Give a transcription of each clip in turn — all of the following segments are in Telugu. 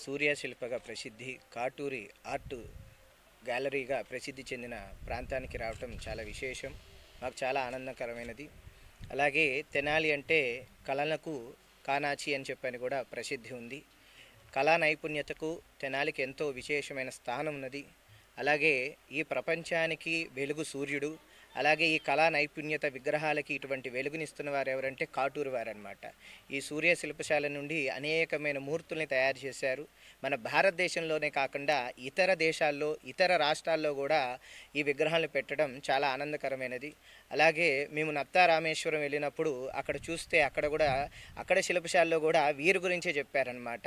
సూర్య శిల్పగా ప్రసిద్ధి కాటూరి ఆర్ట్ గ్యాలరీగా ప్రసిద్ధి చెందిన ప్రాంతానికి రావటం చాలా విశేషం. మాకు చాలా ఆనందకరమైనది. అలాగే తెనాలి అంటే కళలకు కానాచి అని చెప్పని కూడా ప్రసిద్ధి ఉంది. కళా నైపుణ్యతకు తెనాలికి ఎంతో విశేషమైన స్థానం ఉన్నది. అలాగే ఈ ప్రపంచానికి వెలుగు సూర్యుడు అలాగే ఈ కళా నైపుణ్యత విగ్రహాలకి ఇటువంటి వెలుగునిస్తున్న వారు ఎవరంటే కాటూరు వారనమాట ఈ సూర్య శిల్పశాల నుండి అనేకమైన మూర్తుల్ని తయారు చేశారు. మన భారతదేశంలోనే కాకుండా ఇతర దేశాల్లో ఇతర రాష్ట్రాల్లో కూడా ఈ విగ్రహాలు పెట్టడం చాలా ఆనందకరమైనది. అలాగే మేము నత్తా రామేశ్వరం వెళ్ళినప్పుడు అక్కడ చూస్తే అక్కడ కూడా అక్కడ శిల్పశాలలో కూడా వీరి గురించే చెప్పారనమాట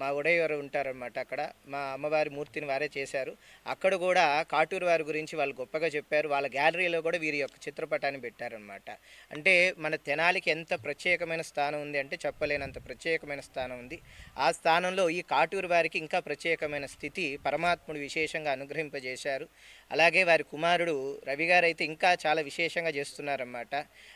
మా ఉడయవారు ఉంటారనమాట అక్కడ. మా అమ్మవారి మూర్తిని వారే చేశారు. అక్కడ కూడా కాటూరు వారి గురించి వాళ్ళు గొప్పగా చెప్పారు. వాళ్ళ గ్యాలరీలో కూడా వీరి యొక్క చిత్రపటాన్ని పెట్టారనమాట అంటే మన తెనాలికి ఎంత ప్రత్యేకమైన స్థానం ఉంది అంటే చెప్పలేనంత ప్రత్యేకమైన స్థానం ఉంది. ఆ స్థానంలో ఈ కాటూరు వారికి ఇంకా ప్రత్యేకమైన స్థితి పరమాత్ముడు విశేషంగా అనుగ్రహింపజేశారు. అలాగే వారి కుమారుడు రవి గారు అయితే ఇంకా చాలా విశేషంగా చేస్తున్నారన్నమాట.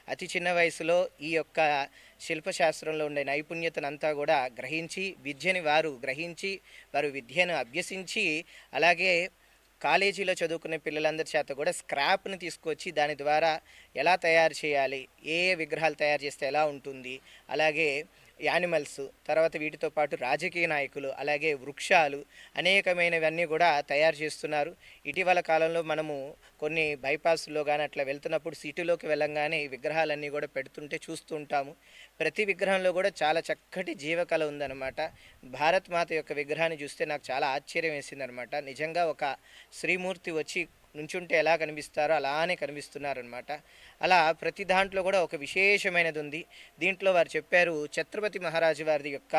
అతి చిన్న వయసులో ఈ యొక్క శిల్పశాస్త్రంలో ఉండే నైపుణ్యతనంతా కూడా గ్రహించి విద్యని వారు గ్రహించి వారు విద్యను అభ్యసించి అలాగే కాలేజీలో చదువుకునే పిల్లలందరి చేత కూడా స్క్రాప్ని తీసుకొచ్చి దాని ద్వారా ఎలా తయారు చేయాలి ఏ ఏ విగ్రహాలు తయారు చేస్తే ఎలా ఉంటుంది అలాగే యానిమల్స్ తర్వాత వీటితో పాటు రాజకీయ నాయకులు అలాగే వృక్షాలు అనేకమైనవన్నీ కూడా తయారు చేస్తున్నారు. ఇటీవల కాలంలో మనము కొన్ని బైపాస్లో కానీ అట్లా వెళ్తున్నప్పుడు సిటీలోకి వెళ్ళంగానే ఈ విగ్రహాలన్నీ కూడా పెడుతుంటే చూస్తూ ఉంటాము. ప్రతి విగ్రహంలో కూడా చాలా చక్కటి జీవకళ ఉందన్నమాట. భారత్ మాత యొక్క విగ్రహాన్ని చూస్తే నాకు చాలా ఆశ్చర్యం వేసిందనమాట నిజంగా ఒక శ్రీమూర్తి వచ్చి నుంచుంటే ఎలా కనిపిస్తారో అలానే కనిపిస్తున్నారనమాట అలా ప్రతి దాంట్లో కూడా ఒక విశేషమైనది ఉంది. దీంట్లో వారు చెప్పారు ఛత్రపతి మహారాజు వారి యొక్క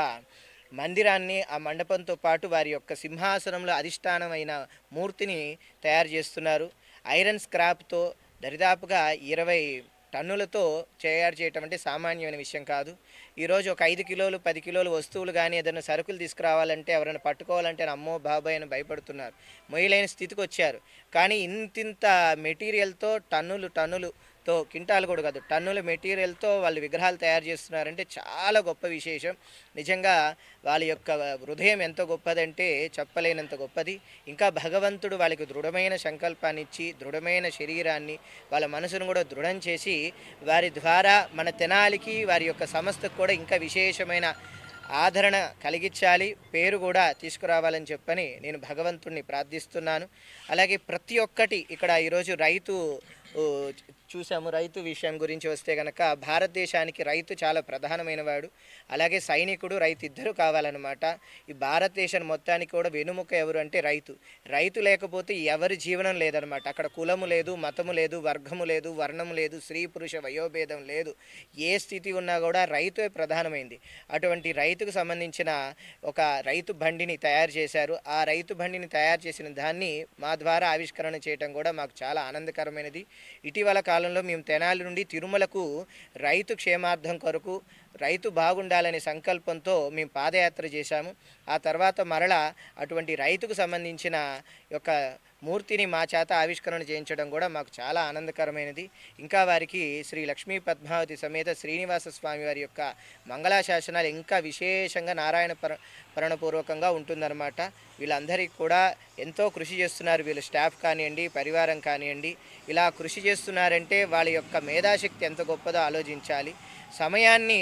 మందిరాన్ని ఆ మండపంతో పాటు వారి యొక్క సింహాసనంలో అధిష్టానమైన మూర్తిని తయారు చేస్తున్నారు. ఐరన్ స్క్రాప్తో దరిదాపుగా ఇరవై టన్నులతో తయారు చేయటం అంటే సామాన్యమైన విషయం కాదు. ఈరోజు ఒక ఐదు కిలోలు పది కిలోలు వస్తువులు కానీ ఏదైనా సరుకులు తీసుకురావాలంటే ఎవరైనా పట్టుకోవాలంటే అమ్మో బాబాయ్ అని భయపడుతున్నారు. మొయ్యలేని స్థితికి వచ్చారు. కానీ ఇంతింత మెటీరియల్తో టన్నులు టన్నులు తో కింటాలు కూడా కాదు. టన్నుల మెటీరియల్తో వాళ్ళు విగ్రహాలు తయారు చేస్తున్నారంటే చాలా గొప్ప విశేషం. నిజంగా వాళ్ళ యొక్క హృదయం ఎంత గొప్పదంటే చెప్పలేనంత గొప్పది. ఇంకా భగవంతుడు వాళ్ళకి దృఢమైన సంకల్పాన్ని ఇచ్చి దృఢమైన శరీరాన్ని వాళ్ళ మనసును కూడా దృఢం చేసి వారి ద్వారా మన తెనాలికి వారి యొక్క సంస్థకు కూడా ఇంకా విశేషమైన ఆదరణ కలిగించాలి. పేరు కూడా తీసుకురావాలని చెప్పని నేను భగవంతుణ్ణి ప్రార్థిస్తున్నాను. అలాగే ప్రతి ఒక్కటి ఇక్కడ ఈరోజు రైతు చూసాము రైతు విషయం గురించి వస్తే కనుక భారతదేశానికి రైతు చాలా ప్రధానమైన వాడు. అలాగే సైనికుడు రైతు ఇద్దరు కావాలన్నమాట. ఈ భారతదేశం మొత్తానికి కూడా వెనుముక ఎవరు అంటే రైతు. రైతు లేకపోతే ఎవరి జీవనం లేదనమాట అక్కడ కులము లేదు మతము లేదు వర్గము లేదు వర్ణము లేదు స్త్రీ పురుష వయోభేదం లేదు. ఏ స్థితి ఉన్నా కూడా రైతే ప్రధానమైంది. అటువంటి రైతుకు సంబంధించిన ఒక రైతు బండిని తయారు చేశారు. ఆ రైతు బండిని తయారు చేసిన దాన్ని మా ద్వారా ఆవిష్కరణ చేయడం కూడా మాకు చాలా ఆనందకరమైనది. ఇటీవల కాలంలో మేము తెనాలి నుండి తిరుమలకు రైతు క్షేమార్థం కొరకు రైతు బాగుండాలనే సంకల్పంతో మేము పాదయాత్ర చేశాము. ఆ తర్వాత మరలా అటువంటి రైతుకు సంబంధించిన యొక్క మూర్తిని మా చేత ఆవిష్కరణ చేయించడం కూడా మాకు చాలా ఆనందకరమైనది. ఇంకా వారికి శ్రీ లక్ష్మీ పద్మావతి సమేత శ్రీనివాస స్వామి వారి యొక్క మంగళాశాసనాలు ఇంకా విశేషంగా నారాయణ పర పరణపూర్వకంగా ఉంటుందన్నమాట. వీళ్ళందరికీ కూడా ఎంతో కృషి చేస్తున్నారు. వీళ్ళ స్టాఫ్ కానివ్వండి పరివారం కానివ్వండి. ఇలా కృషి చేస్తున్నారంటే వాళ్ళ యొక్క మేధాశక్తి ఎంత గొప్పదో ఆలోచించాలి. సమయాన్ని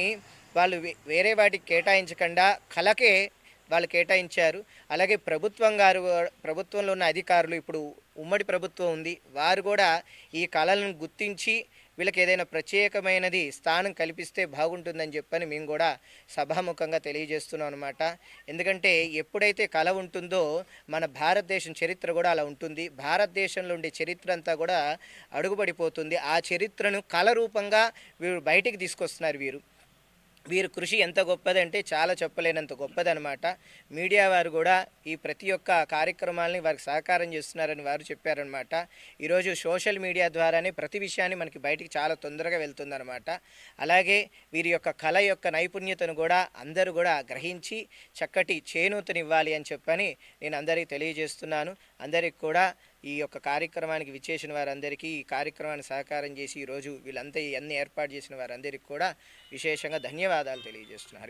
వాళ్ళు వేరే వాటికి కేటాయించకుండా కళకే వాళ్ళు కేటాయించారు. అలాగే ప్రభుత్వం గారు ప్రభుత్వంలో ఉన్న అధికారులు ఇప్పుడు ఉమ్మడి ప్రభుత్వం ఉంది. వారు కూడా ఈ కళలను గుర్తించి వీళ్ళకి ఏదైనా ప్రత్యేకమైనది స్థానం కల్పిస్తే బాగుంటుందని చెప్పని మేము కూడా సభాముఖంగా తెలియజేస్తున్నాం అనమాట ఎందుకంటే ఎప్పుడైతే కళ ఉంటుందో మన భారతదేశం చరిత్ర కూడా అలా ఉంటుంది. భారతదేశంలో ఉండే చరిత్ర అంతా కూడా అడుగుపడిపోతుంది. ఆ చరిత్రను కళ రూపంగా వీరు బయటికి తీసుకొస్తున్నారు వీరు. వీరి కృషి ఎంత గొప్పదంటే చాలా చెప్పలేనంత గొప్పదనమాట. మీడియా వారు కూడా ఈ ప్రతి ఒక్క కార్యక్రమాలని వారికి సహకారం చేస్తున్నారని వారు చెప్పారనమాట. ఈరోజు సోషల్ మీడియా ద్వారానే ప్రతి విషయాన్ని మనకి బయటికి చాలా తొందరగా వెళ్తుందనమాట. అలాగే వీరి యొక్క కళ యొక్క నైపుణ్యతను కూడా అందరూ కూడా గ్రహించి చక్కటి చేనూతనివ్వాలి అని చెప్పని నేను అందరికీ తెలియజేస్తున్నాను. అందరికి కూడా ఈ యొక్క కార్యక్రమానికి విచ్చేసిన వారందరికీ ఈ కార్యక్రమాన్ని సహకారం చేసి ఈరోజు వీళ్ళంతా ఇవన్నీ ఏర్పాటు చేసిన వారందరికీ కూడా విశేషంగా ధన్యవాదాలు తెలియజేస్తున్నాను